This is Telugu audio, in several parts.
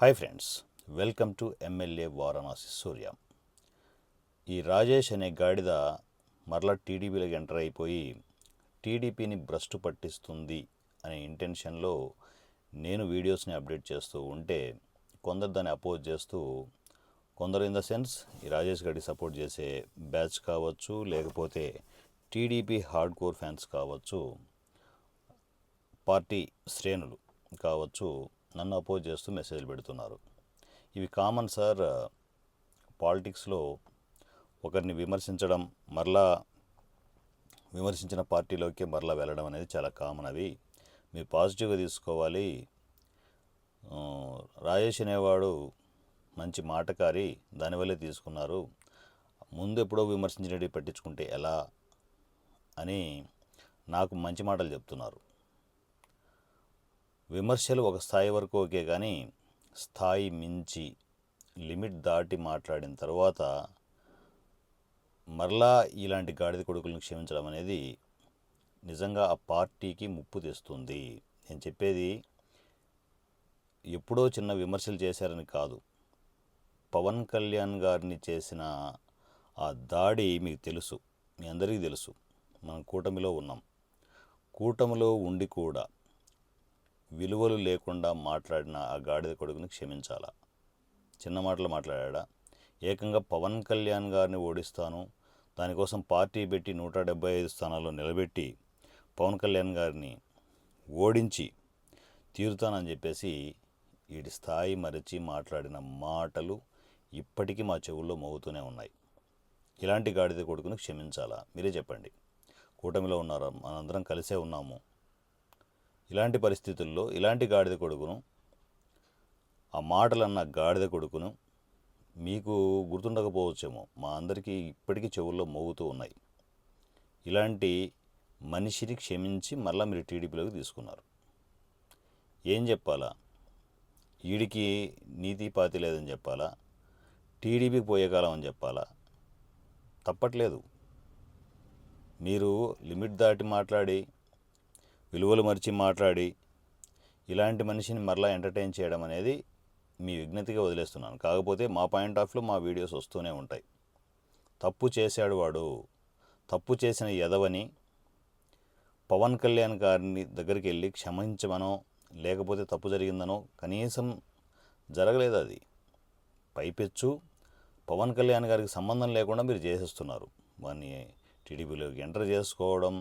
Hi friends welcome to MLA Varanasi Surya. ఈ రాజేష్ అనే గాడిద మరలా టీడీపీలోకి ఎంటర్ అయిపోయి టీడీపీని భ్రష్టు పట్టిస్తుంది అనే ఇంటెన్షన్లో నేను వీడియోస్ని అప్డేట్ చేస్తూ ఉంటే కొందరు దాన్ని అపోజ్ చేస్తూ కొందరు ఇన్ ద సెన్స్ ఈ రాజేష్ గారికి సపోర్ట్ చేసే బ్యాచ్ కావచ్చు లేకపోతే టీడీపీ హార్డ్ కోర్ ఫ్యాన్స్ కావచ్చు పార్టీ శ్రేణులు కావచ్చు నన్ను అపోజ్ చేస్తూ మెసేజ్లు పెడుతున్నారు. ఇవి కామన్ సార్ పాలిటిక్స్లో ఒకరిని విమర్శించడం మరలా విమర్శించిన పార్టీలోకి మరలా వెళ్ళడం అనేది చాలా కామన్ అవి. మీరు పాజిటివ్గా తీసుకోవాలి. రాజేష్ అనేవాడు మంచి మాటకారి దానివల్లే తీసుకున్నారు. ముందు ఎప్పుడో విమర్శించినవి పట్టించుకుంటే ఎలా అని నాకు మంచి మాటలు చెప్తున్నారు. విమర్శలు ఒక స్థాయి వరకు ఓకే కానీ స్థాయి మించి లిమిట్ దాటి మాట్లాడిన తర్వాత మరలా ఇలాంటి గాడిద కొడుకులను క్షమించడం అనేది నిజంగా ఆ పార్టీకి ముప్పు తెస్తుంది. నేను చెప్పేది ఎప్పుడో చిన్న విమర్శలు చేశారని కాదు. పవన్ కళ్యాణ్ గారిని చేసిన ఆ దాడి మీకు తెలుసు. మీ అందరికీ తెలుసు. మనం కూటమిలో ఉన్నాం. కూటమిలో ఉండి కూడా విలువలు లేకుండా మాట్లాడిన ఆ గాడిద కొడుకుని క్షమించాలా? చిన్న మాటలు మాట్లాడా ఏకంగా పవన్ కళ్యాణ్ గారిని ఓడిస్తాను. దానికోసం పార్టీ పెట్టి నూట డెబ్బై ఐదు స్థానాల్లో నిలబెట్టి పవన్ కళ్యాణ్ గారిని ఓడించి తీరుతానని చెప్పేసి వీడి స్థాయి మరచి మాట్లాడిన మాటలు ఇప్పటికీ మా చెవుల్లో మోగుతూనే ఉన్నాయి. ఇలాంటి గాడిద కొడుకుని క్షమించాలా? మీరే చెప్పండి. కూటమిలో ఉన్నారు మనందరం కలిసే ఉన్నాము. ఇలాంటి పరిస్థితుల్లో ఇలాంటి గాడిద కొడుకును ఆ మాటలన్న గాడిద కొడుకును మీకు గుర్తుండకపోవచ్చేమో. మా అందరికీ ఇప్పటికీ చెవుల్లో మోగుతూ ఉన్నాయి. ఇలాంటి మనిషిని క్షమించి మళ్ళీ మీరు టీడీపీలోకి తీసుకున్నారు. ఏం చెప్పాలా? వీడికి నీతి పాతి లేదని చెప్పాలా? టీడీపీకి పోయే కాలం అని చెప్పాలా? తప్పట్లేదు. మీరు లిమిట్ దాటి మాట్లాడి విలువలు మరిచి మాట్లాడి ఇలాంటి మనిషిని మరలా ఎంటర్టైన్ చేయడం అనేది మీ విజ్ఞతగా వదిలేస్తున్నాను. కాకపోతే మా పాయింట్ ఆఫ్ వ్యూ మా వీడియోస్ వస్తూనే ఉంటాయి. తప్పు చేశాడు వాడు తప్పు చేసిన ఎదవని పవన్ కళ్యాణ్ గారిని దగ్గరికి వెళ్ళి క్షమించమనో లేకపోతే తప్పు జరిగిందనో కనీసం జరగలేదు అది. పైపెచ్చు పవన్ కళ్యాణ్ గారికి సంబంధం లేకుండా మీరు చేసేస్తున్నారు. వారిని టీడీపీలోకి ఎంటర్ చేసుకోవడం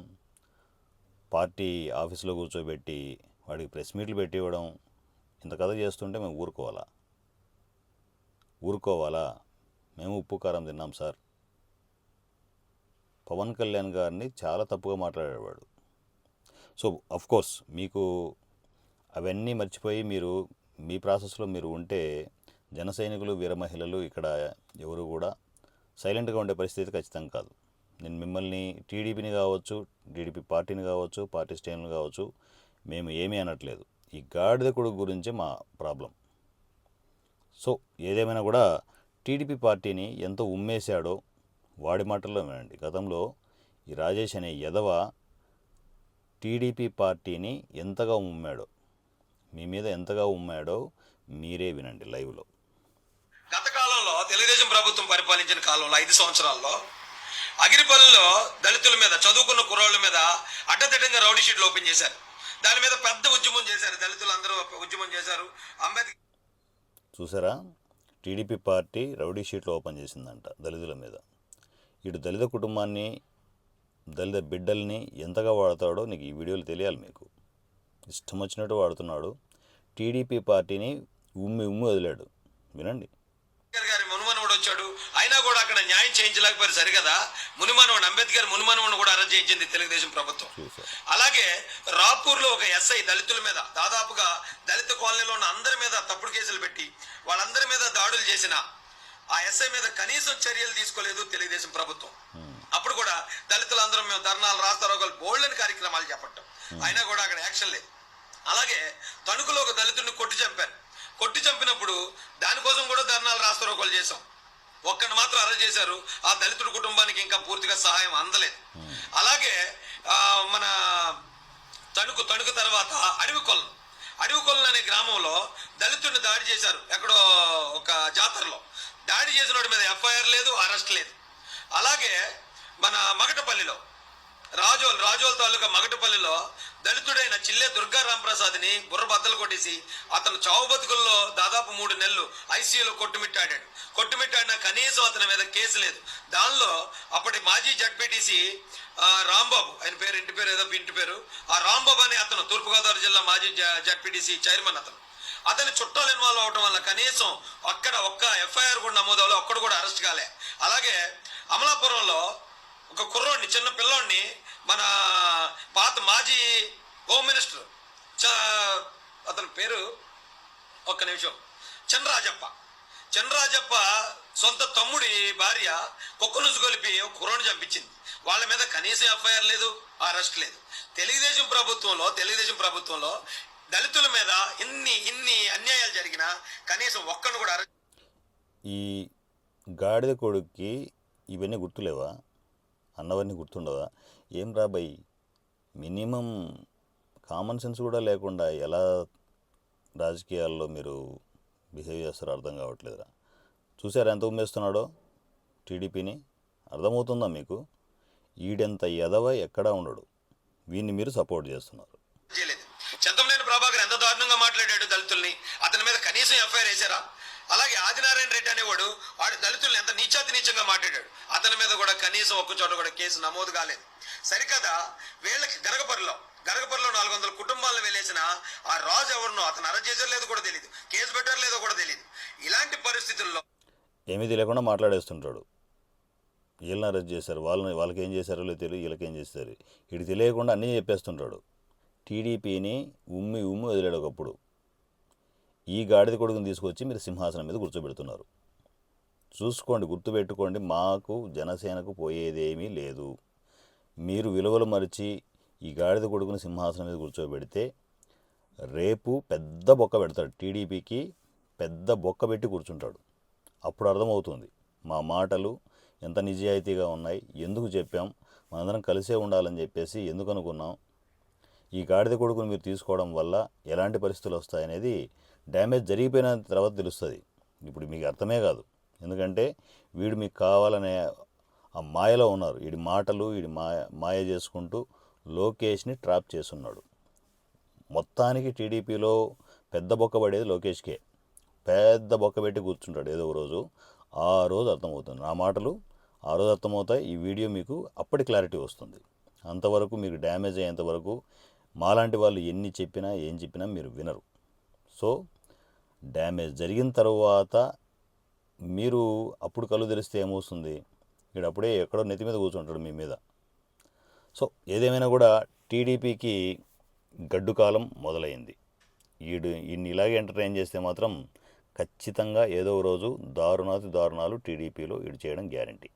పార్టీ ఆఫీసులో కూర్చోబెట్టి వాడికి ప్రెస్ మీట్లు పెట్టివ్వడం ఇంత కథ చేస్తుంటే మేము ఊరుకోవాలా? ఊరుకోవాలా? మేము ఉప్పు కారం తిన్నాం సార్. పవన్ కళ్యాణ్ గారిని చాలా తప్పుగా మాట్లాడేవాడు. సో అఫ్కోర్స్ మీకు అవన్నీ మర్చిపోయి మీరు మీ ప్రాసెస్లో మీరు ఉంటే జన సైనికులు వీర మహిళలు ఇక్కడ ఎవరు కూడా సైలెంట్గా ఉండే పరిస్థితి ఖచ్చితంగా కాదు. నేను మిమ్మల్ని టీడీపీని కావచ్చు టీడీపీ పార్టీని కావచ్చు పార్టీ శ్రేణులు కావచ్చు మేము ఏమీ అనట్లేదు. ఈ గాడిద కొడుకు గురించి మా ప్రాబ్లం. సో ఏదేమైనా కూడా టీడీపీ పార్టీని ఎంత ఉమ్మేశాడో వాడి మాటల్లో వినండి. గతంలో ఈ రాజేష్ అనే యదవ టీడీపీ పార్టీని ఎంతగా ఉమ్మాడో మీ మీద ఎంతగా ఉమ్మాడో మీరే వినండి లైవ్లో. గత కాలంలో తెలుగుదేశం ప్రభుత్వం పరిపాలించిన కాలంలో ఐదు సంవత్సరాల్లో అగిరిపల్లిలో దళితుల మీద చదువుకున్న కుర్రోళ్ళ మీద అడ్డదిడ్డంగా రౌడీ షీట్లు ఓపెన్ చేశారు. దాని మీద పెద్ద ఉద్యమం చేశారు. దళితులు అందరూ ఉద్యమం చేశారు. అంబేద్కర్ చూసారా? టీడీపీ పార్టీ రౌడీ షీట్లు ఓపెన్ చేసిందంట దళితుల మీద. ఇటు దళిత కుటుంబాన్ని దళిత బిడ్డల్ని ఎంతగా వాడతాడో నీకు ఈ వీడియోలు తెలియాలి మీకు. ఇష్టం వచ్చినట్టు వాడుతున్నాడు. టీడీపీ పార్టీని ఉమ్మి ఉమ్మి వదిలాడు. వినండి. గారి మునిమనవుడు వచ్చాడు. న్యాయం చేయించలేకపోయారు సరిగదా? మునిమనవుడు అంబేద్కర్ మునిమనవుడు కూడా అరెస్ట్ చేయించింది తెలుగుదేశం ప్రభుత్వం. అలాగే రాపూర్లో ఒక ఎస్ఐ దళితుల మీద దాదాపుగా దళిత కాలనీలో ఉన్న అందరి మీద తప్పుడు కేసులు పెట్టి వాళ్ళందరి మీద దాడులు చేసిన ఆ ఎస్ఐ మీద కనీసం చర్యలు తీసుకోలేదు తెలుగుదేశం ప్రభుత్వం. అప్పుడు కూడా దళితులందరూ మేము ధర్నాలు రాస్తారోగాలు బోల్డెన్ కార్యక్రమాలు చేపట్టాం. అయినా కూడా అక్కడ యాక్షన్ లేదు. అలాగే తణుకులో ఒక దళితుడిని కొట్టి చంపారు. కొట్టి చంపినప్పుడు దానికోసం కూడా ధర్నాలు రాస్తారోగాలు చేశాం. ఒక్కడిని మాత్రం అరెస్ట్ చేశారు. ఆ దళితుడి కుటుంబానికి ఇంకా పూర్తిగా సహాయం అందలేదు. అలాగే ఆ, మన తణుకు తణుకు తర్వాత అడవి కొలను. అడవికొల్లు అనే గ్రామంలో దళితుడిని దాడి చేశారు. ఎక్కడో ఒక జాతరలో. దాడి చేసిన వాడి మీద ఎఫ్ఐఆర్ లేదు అరెస్ట్ లేదు. అలాగే మన మగటపల్లిలో రాజోల్ రాజోల్ తాలూకా మగటపల్లిలో దళితుడైన చిల్లె దుర్గా రాంప్రసాద్ని బుర్ర బద్దలు కొట్టేసి అతను చావు బతుకుల్లో దాదాపు మూడు నెలలు ఐసీయూలో కొట్టుమిట్టాడాడు. కొట్టుమిట్టాడిన కనీసం అతని మీద కేసు లేదు. దానిలో అప్పటి మాజీ జడ్పీటీసీ రాంబాబు ఆయన పేరు ఇంటి పేరు ఏదో ఇంటి పేరు ఆ రాంబాబు అనే అతను తూర్పుగోదావరి జిల్లా మాజీ జడ్పీటీసీ చైర్మన్ అతను. అతని చుట్టాలు ఇన్వాల్వ్ అవడం వల్ల కనీసం అక్కడ ఒక్క ఎఫ్ఐఆర్ కూడా నమోదవలో ఒక్కడు కూడా అరెస్ట్ కాలే. అలాగే అమలాపురంలో ఒక కుర్రోడిని చిన్న పిల్లోడిని మన పాత మాజీ హోమ్ మినిస్టర్ చ- అతని పేరు ఒక్క నిమిషం. చంద్రరాజప్ప. చంద్రరాజప్ప సొంత తమ్ముడి భార్య కుక్కనుసు కొలిపి ఒక కుర్రోని చంపించింది. వాళ్ళ మీద కనీసం ఎఫ్ఐఆర్ లేదు అరెస్ట్ లేదు. తెలుగుదేశం ప్రభుత్వంలో తెలుగుదేశం ప్రభుత్వంలో దళితుల మీద ఇన్ని ఇన్ని అన్యాయాలు జరిగినా కనీసం ఒక్కను కూడా అరెస్ట్ ఈ గాడిద కొడుక్కి ఇవన్నీ గుర్తులేవా? అన్నవన్నీ గుర్తుండదా? ఏం రాబాయి మినిమం కామన్ సెన్స్ కూడా లేకుండా ఎలా రాజకీయాల్లో మీరు బిహేవ్ చేస్తారో అర్థం కావట్లేదురా. చూసారా ఎంత ఉమ్మేస్తున్నాడో టీడీపీని? అర్థమవుతుందా మీకు? ఈడెంత ఎదవ ఎక్కడా ఉండడు. వీన్ని మీరు సపోర్ట్ చేస్తున్నారు చేయలేదు చింతమనేని ప్రభాకర్ ఎంత దారుణంగా మాట్లాడాడు దళితుల్ని అతని మీద కనీసం ఎఫ్ఐఆర్ వేశారా అలాగే ఆదినారాయణ రెడ్డి అనేవాడు వాడు దళితుల్ని ఎంత నీచాతి నీచంగా మాట్లాడాడు. అతని మీద కూడా కనీసం ఒక్క చోట కూడా కేసు నమోదు కాలేదు. సరికదా వీళ్ళకి గరగపరిలో గరగపరిలో నాలుగు వందల కుటుంబాలను వెళ్ళేసిన ఆ రాజు ఎవరినో అతను అరెస్ట్ చేశారో లేదో కూడా తెలియదు కేసు పెట్టారు లేదో కూడా తెలియదు ఇలాంటి పరిస్థితుల్లో ఏమీ తెలియకుండా మాట్లాడేస్తుంటాడు. వీళ్ళని అరెస్ట్ చేశారు వాళ్ళని వాళ్ళకి ఏం చేశారో లేదు తెలియదు వీళ్ళకి ఏం చేశారు. ఇటు తెలియకుండా అన్నీ చెప్పేస్తుంటాడు. టీడీపీని ఉమ్మి ఉమ్మి వదిలాడు ఒకప్పుడు. ఈ గాడిద కొడుకుని తీసుకొచ్చి మీరు సింహాసనం మీద కూర్చోబెడుతున్నారు. చూసుకోండి గుర్తుపెట్టుకోండి మాకు జనసేనకు పోయేదేమీ లేదు. మీరు విలువలు మరిచి ఈ గాడిద కొడుకుని సింహాసనం మీద కూర్చోబెడితే రేపు పెద్ద బొక్క పెడతాడు. టీడీపీకి పెద్ద బొక్క పెట్టి కూర్చుంటాడు. అప్పుడు అర్థమవుతుంది. మా మాటలు ఎంత నిజాయితీగా ఉన్నాయి ఎందుకు చెప్పాం మనందరం కలిసే ఉండాలని చెప్పేసి ఎందుకు అనుకున్నాం? ఈ గాడిద కొడుకుని మీరు తీసుకోవడం వల్ల ఎలాంటి పరిస్థితులు వస్తాయనేది డ్యామేజ్ జరిగిపోయిన తర్వాత తెలుస్తుంది. ఇప్పుడు మీకు అర్థమే కాదు. ఎందుకంటే వీడు మీకు కావాలనే ఆ మాయలో ఉన్నారు. వీడి మాటలు వీడి మాయ మాయ చేసుకుంటూ లోకేష్ని ట్రాప్ చేస్తున్నాడు. మొత్తానికి టీడీపీలో పెద్ద బొక్క పడేది లోకేష్కే. పెద్ద బొక్క పెట్టి కూర్చుంటాడు ఏదో ఒక రోజు. ఆ రోజు అర్థమవుతుంది. నా మాటలు ఆ రోజు అర్థమవుతాయి. ఈ వీడియో మీకు అప్పటి క్లారిటీ వస్తుంది. అంతవరకు మీకు డ్యామేజ్ అయ్యేంతవరకు మాలాంటి వాళ్ళు ఎన్ని చెప్పినా ఏం చెప్పినా మీరు వినరు. సో డ్యామేజ్ జరిగిన తర్వాత మీరు అప్పుడు కళ్ళు తెరిస్తే ఏమవుతుంది వీడు అప్పుడే ఎక్కడో నెత్తి మీద కూర్చుంటాడు మీ మీద. సో ఏదేమైనా కూడా టీడీపీకి గడ్డు కాలం మొదలైంది. వీడు ఈయన్ని ఇలాగే ఎంటర్టైన్ చేస్తే మాత్రం ఖచ్చితంగా ఏదో రోజు దారుణాతి దారుణాలు టీడీపీలో ఈడు చేయడం guarantee.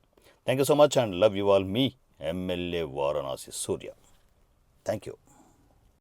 Thank you so much and love you all me MLA Varanasi Surya. Thank you.